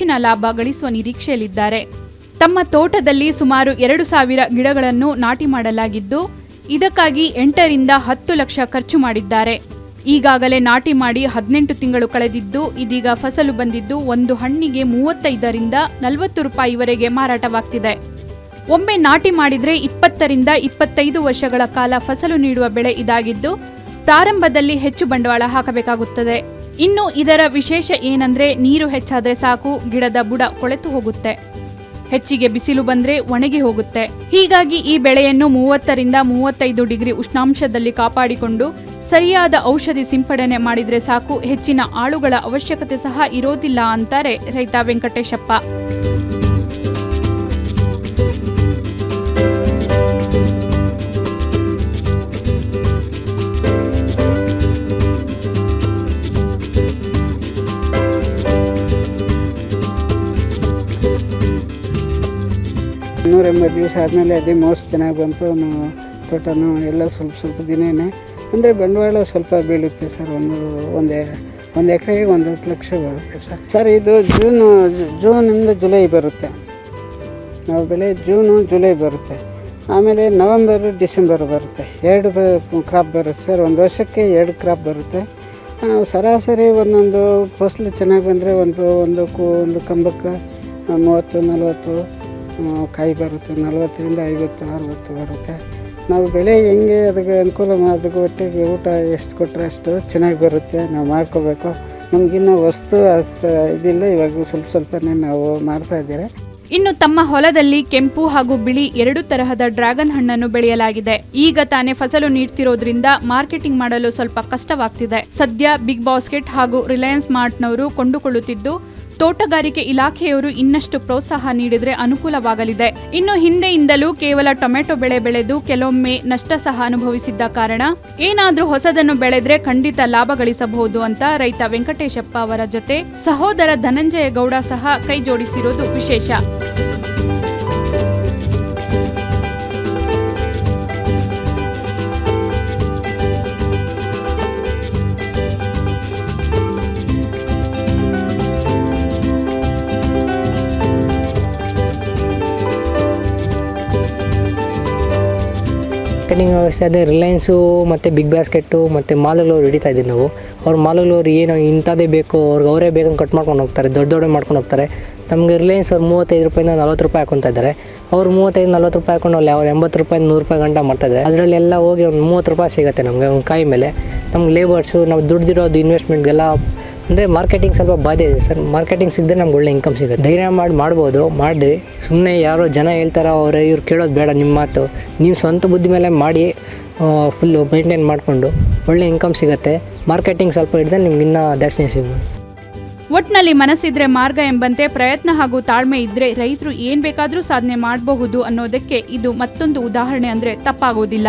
ಹೆಚ್ಚಿನ ಲಾಭ ಗಳಿಸುವ ನಿರೀಕ್ಷೆಯಲ್ಲಿದ್ದಾರೆ. ತಮ್ಮ ತೋಟದಲ್ಲಿ ಸುಮಾರು ಎರಡು ಸಾವಿರ ಗಿಡಗಳನ್ನು ನಾಟಿ ಮಾಡಲಾಗಿದ್ದು, ಇದಕ್ಕಾಗಿ ಎಂಟರಿಂದ ಹತ್ತು ಲಕ್ಷ ಖರ್ಚು ಮಾಡಿದ್ದಾರೆ. ಈಗಾಗಲೇ ನಾಟಿ ಮಾಡಿ ಹದಿನೆಂಟು ತಿಂಗಳು ಕಳೆದಿದ್ದು, ಇದೀಗ ಫಸಲು ಬಂದಿದ್ದು ಒಂದು ಹಣ್ಣಿಗೆ ಮೂವತ್ತೈದರಿಂದ ನಲವತ್ತು ರೂಪಾಯಿವರೆಗೆ ಮಾರಾಟವಾಗ್ತಿದೆ. ಒಮ್ಮೆ ನಾಟಿ ಮಾಡಿದರೆ ಇಪ್ಪತ್ತರಿಂದ ಇಪ್ಪತ್ತೈದು ವರ್ಷಗಳ ಕಾಲ ಫಸಲು ನೀಡುವ ಬೆಳೆ ಇದಾಗಿದ್ದು, ಪ್ರಾರಂಭದಲ್ಲಿ ಹೆಚ್ಚು ಬಂಡವಾಳ ಹಾಕಬೇಕಾಗುತ್ತದೆ. ಇನ್ನು ಇದರ ವಿಶೇಷ ಏನಂದ್ರೆ ನೀರು ಹೆಚ್ಚಾದ್ರೆ ಸಾಕು, ಗಿಡದ ಬುಡ ಕೊಳೆತು ಹೋಗುತ್ತೆ. ಹೆಚ್ಚಿಗೆ ಬಿಸಿಲು ಬಂದ್ರೆ ಒಣಗಿ ಹೋಗುತ್ತೆ. ಹೀಗಾಗಿ ಈ ಬೆಳೆಯನ್ನು ಮೂವತ್ತರಿಂದ ಮೂವತ್ತೈದು ಡಿಗ್ರಿ ಉಷ್ಣಾಂಶದಲ್ಲಿ ಕಾಪಾಡಿಕೊಂಡು ಸರಿಯಾದ ಔಷಧಿ ಸಿಂಪಡಣೆ ಮಾಡಿದ್ರೆ ಸಾಕು, ಹೆಚ್ಚಿನ ಆಳುಗಳ ಅವಶ್ಯಕತೆ ಸಹ ಇರೋದಿಲ್ಲ ಅಂತಾರೆ ರೈತ ವೆಂಕಟೇಶಪ್ಪ. ನೂರ ಎಂಬತ್ತು ದಿವಸ ಆದಮೇಲೆ ಅದೇ ಮೋಸ ಚೆನ್ನಾಗಿ ಬಂತು ತೋಟನೂ ಎಲ್ಲ ಸ್ವಲ್ಪ ಸ್ವಲ್ಪ ದಿನನೇ. ಅಂದರೆ ಬಂಡವಾಳ ಸ್ವಲ್ಪ ಬೀಳುತ್ತೆ ಸರ್, ಒಂದು, ಒಂದೇ, ಒಂದು ಎಕರೆಗೆ ಒಂದು ಹತ್ತು ಲಕ್ಷ ಬರುತ್ತೆ ಸರ್. ಸರ್, ಇದು ಜೂನು, ಜೂನಿಂದ ಜುಲೈ ಬರುತ್ತೆ. ನಾವು ಬೆಳೆ ಜೂನು, ಜುಲೈ ಬರುತ್ತೆ. ಆಮೇಲೆ ನವಂಬರು, ಡಿಸೆಂಬರ್ ಬರುತ್ತೆ. ಎರಡು ಕ್ರಾಪ್ ಬರುತ್ತೆ ಸರ್. ಒಂದು ವರ್ಷಕ್ಕೆ ಎರಡು ಕ್ರಾಪ್ ಬರುತ್ತೆ. ಸರಾಸರಿ ಒಂದೊಂದು ಫಸಲು ಚೆನ್ನಾಗಿ ಬಂದರೆ ಒಂದು ಒಂದು ಒಂದು ಕಂಬಕ್ಕೆ, ಮೂವತ್ತು, ನಲವತ್ತು ಕಾಯಿ ಬರುತ್ತೆ, ನಲವತ್ತರಿಂದ ಐವತ್ತು, ಅರವತ್ತು ಬರುತ್ತೆ. ನಾವು ಬೆಳೆ ಹೆಂಗೆ ಅದಕ್ಕೆ ಅನುಕೂಲ ಅದಕ್ಕೆ ಒಟ್ಟಿಗೆ ಊಟ ಎಷ್ಟು ಕೊಟ್ಟರೆ ಅಷ್ಟು ಚೆನ್ನಾಗಿ ಬರುತ್ತೆ, ನಾವು ಮಾಡ್ಕೋಬೇಕು. ನಮಗಿನ್ನ ವಸ್ತು ಇದಿಲ್ಲ, ಇವಾಗ ಸ್ವಲ್ಪ ಸ್ವಲ್ಪನೇ ನಾವು ಮಾಡ್ತಾ ಇದ್ದೀರಾ ಇನ್ನು ತಮ್ಮ ಹೊಲದಲ್ಲಿ ಕೆಂಪು ಹಾಗೂ ಬಿಳಿ ಎರಡು ತರಹದ ಡ್ರ್ಯಾಗನ್ ಹಣ್ಣನ್ನು ಬೆಳೆಯಲಾಗಿದೆ. ಈಗ ತಾನೇ ಫಸಲು ನೀಡ್ತಿರೋದ್ರಿಂದ ಮಾರ್ಕೆಟಿಂಗ್ ಮಾಡಲು ಸ್ವಲ್ಪ ಕಷ್ಟವಾಗ್ತಿದೆ. ಸದ್ಯ ಬಿಗ್ ಬಾಸ್ಕೆಟ್ ಹಾಗೂ ರಿಲಯನ್ಸ್ ಮಾರ್ಟ್ನವರು ಕೊಂಡುಕೊಳ್ಳುತ್ತಿದ್ದು ತೋಟಗಾರಿಕೆ ಇಲಾಖೆಯವರು ಇನ್ನಷ್ಟು ಪ್ರೋತ್ಸಾಹ ನೀಡಿದರೆ ಅನುಕೂಲವಾಗಲಿದೆ. ಇನ್ನು ಹಿಂದೆಯಿಂದಲೂ ಕೇವಲ ಟೊಮೆಟೊ ಬೆಳೆ ಬೆಳೆದು ಕೆಲವೊಮ್ಮೆ ನಷ್ಟ ಸಹ ಅನುಭವಿಸಿದ್ದ ಕಾರಣ ಏನಾದರೂ ಹೊಸದನ್ನು ಬೆಳೆದ್ರೆ ಖಂಡಿತ ಲಾಭ ಗಳಿಸಬಹುದು ಅಂತ ರೈತ ವೆಂಕಟೇಶಪ್ಪ ಅವರ ಜೊತೆ ಸಹೋದರ ಧನಂಜಯ ಗೌಡ ಸಹ ಕೈ ಜೋಡಿಸಿರೋದು ವಿಶೇಷ. ಮಾರ್ಕೆಟಿಂಗ್ ವ್ಯವಸ್ಥೆ ಅದೇ ರಿಲಯನ್ಸು ಮತ್ತು ಬಿಗ್ ಬ್ಯಾಸ್ಕೆಟ್ಟು ಮತ್ತು ಮಾಲುಗಳವ್ರು ಹಿಡಿತಾ ಇದ್ದೀವಿ ನಾವು. ಅವ್ರ ಮಾಲುಗಳವ್ರು ಏನು ಇಂಥದ್ದೇ ಬೇಕು, ಅವ್ರಿಗೆ ಅವರೇ ಬೇಗ ಕಟ್ ಮಾಡ್ಕೊಂಡು ಹೋಗ್ತಾರೆ, ದೊಡ್ಡ ದೊಡ್ಡ ಮಾಡ್ಕೊಂಡು ಹೋಗ್ತಾರೆ. ನಮಗೆ ರಿಲಯನ್ಸ್ ಅವ್ರು ಮೂವತ್ತೈದು ರೂಪಾಯಿಂದ ನಲ್ವತ್ತು ರೂಪಾಯಿ ಹಾಕೊತಾ ಇದ್ದಾರೆ. ಅವ್ರು ಮೂವತ್ತೈದು, ನಲ್ವತ್ತು ರೂಪಾಯಿ ಹಾಕೊಂಡು ಅಲ್ಲಿ ಅವ್ರು ಎಂಬತ್ತು ರೂಪಾಯಿ ನೂರು ರೂಪಾಯಿ ಗಂಟ ಮಾಡ್ತಾಯಿದ್ದಾರೆ ಅದರಲ್ಲೆಲ್ಲ ಹೋಗಿ ಒಂದು ಮೂವತ್ತು ರೂಪಾಯಿ ಸಿಗುತ್ತೆ ನಮಗೆ, ಒಂದು ಕಾಯಿ ಮೇಲೆ. ನಮ್ಗೆ ಲೇಬರ್ಸು ನಾವು ದುಡ್ದಿರೋದು ಇನ್ವೆಸ್ಟ್ಮೆಂಟ್ಗೆಲ್ಲ ಅಂದರೆ ಮಾರ್ಕೆಟಿಂಗ್ ಸ್ವಲ್ಪ ಬಾಧೆ ಇದೆ ಸರ್. ಮಾರ್ಕೆಟಿಂಗ್ ಸಿಗದೆ ನಮ್ಗೆ ಒಳ್ಳೆ ಇನ್ಕಮ್ ಸಿಗುತ್ತೆ. ಧೈರ್ಯ ಮಾಡಿ ಮಾಡ್ಬೋದು, ಮಾಡಿರಿ. ಸುಮ್ಮನೆ ಯಾರೋ ಜನ ಹೇಳ್ತಾರೋ ಅವ್ರು, ಇವ್ರು ಕೇಳೋದು ಬೇಡ ನಿಮ್ಮ ಮಾತು. ನೀವು ಸ್ವಂತ ಬುದ್ಧಿ ಮೇಲೆ ಮಾಡಿ ಫುಲ್ಲು ಮೇಂಟೈನ್ ಮಾಡಿಕೊಂಡು ಒಳ್ಳೆ ಇನ್ಕಮ್ ಸಿಗುತ್ತೆ. ಮಾರ್ಕೆಟಿಂಗ್ ಸ್ವಲ್ಪ ಹಿಡಿದ್ರೆ ನಿಮ್ಗೆ ಇನ್ನೂ ದರ್ಶನ ಸಿಗ್ಬೋದು. ಒಟ್ನಲ್ಲಿ ಮನಸ್ಸಿದ್ರೆ ಮಾರ್ಗ ಎಂಬಂತೆ ಪ್ರಯತ್ನ ಹಾಗೂ ತಾಳ್ಮೆ ಇದ್ರೆ ರೈತರು ಏನ್ ಬೇಕಾದರೂ ಸಾಧನೆ ಮಾಡಬಹುದು ಅನ್ನೋದಕ್ಕೆ ಇದು ಮತ್ತೊಂದು ಉದಾಹರಣೆ ಅಂದ್ರೆ ತಪ್ಪಾಗೋದಿಲ್ಲ.